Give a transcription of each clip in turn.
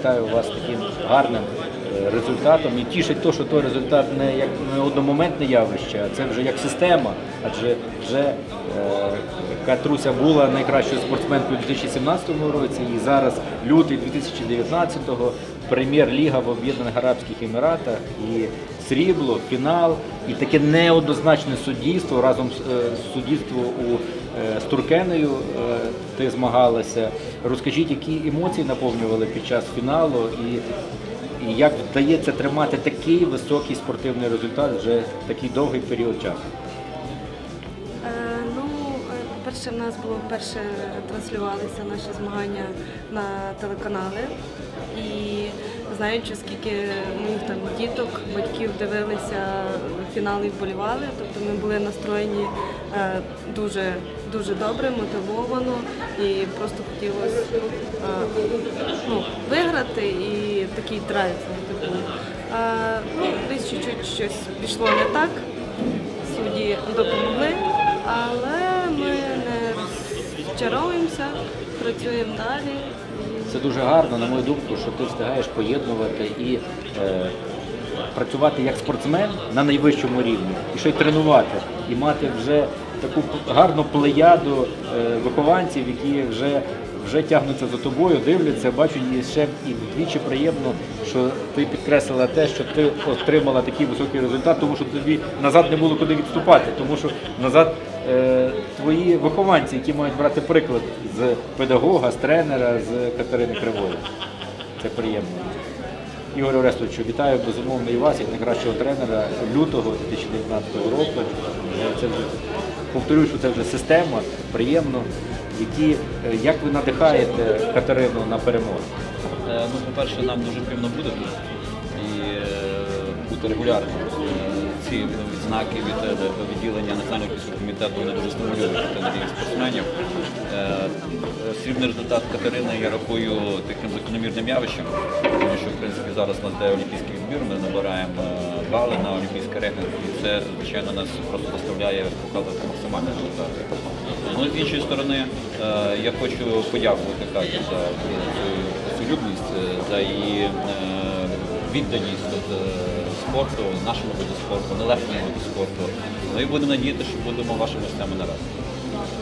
вітаю вас таким гарним е, результатом. І тішить те, що той результат не як не одномоментне явище, а це вже як система. Адже вже е, Катруся була найкращою спортсменкою у 2017 році, і зараз лютий 2019-го прем'єр-ліга в Об'єднаних Арабських Еміратах і срібло, фінал, і таке неоднозначне суддівство разом з е, суддівство у з Туркеною ти змагалася. Розкажіть, які емоції наповнювали під час фіналу, і, і як вдається тримати такий високий спортивний результат вже такий довгий період часу? Е, Ну, е, по-перше, в нас було вперше транслювалися наші змагання на телеканали. І знаючи, скільки моїх там діток, батьків дивилися фінали і вболівали, тобто ми були настроєні е, дуже дуже добре, мотивовано і просто хотілося е, ну, виграти і такий драйв типу. Ну, десь чуть-чуть щось пішло не так судді допомогли, але розчаровуємося, працюємо далі. Це дуже гарно, на мою думку, що ти встигаєш поєднувати і е, працювати як спортсмен на найвищому рівні, і ще й тренувати, і мати вже таку гарну плеяду е, вихованців, які вже, вже тягнуться за тобою, дивляться, бачу і ще і вдвічі приємно, що ти підкреслила те, що ти отримала такий високий результат, тому що тобі назад не було куди відступати, тому що назад твої вихованці, які мають брати приклад з педагога, з тренера, з Катерини Кривої. Це приємно. Ігор Орестовичу, вітаю безумовно і вас, як найкращого тренера лютого 2019 року. Е, Це вже повторюю, що це вже система, приємно. Які, е, як ви надихаєте Катерину на перемогу? Е, Ну, по-перше, нам дуже приємно бути тут і е, бути регулярно. Ці відзнаки від е, відділення Національного комітету вони дуже стимулюють і спортсменів. Е, е, Срібний результат Катерини я рахую таким закономірним явищем, тому що в принципі зараз у нас йде олімпійський відбір, ми набираємо бали на олімпійський рейтинг, і це звичайно нас просто заставляє показувати максимальні результати. Ну, з іншої сторони, я хочу подякувати Каті за цю, любність, за її відданість спорту, нашому виду спорту, нелегкому виду спорту. Ну і будемо надіяти, що будемо вашими гостями наразі.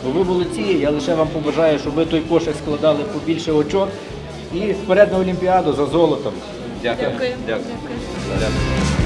Бо ви молодці, я лише вам побажаю, щоб ви той кошик складали побільше очок і вперед на Олімпіаду за золотом. Дякую. Дякую. Дякую. Дякую.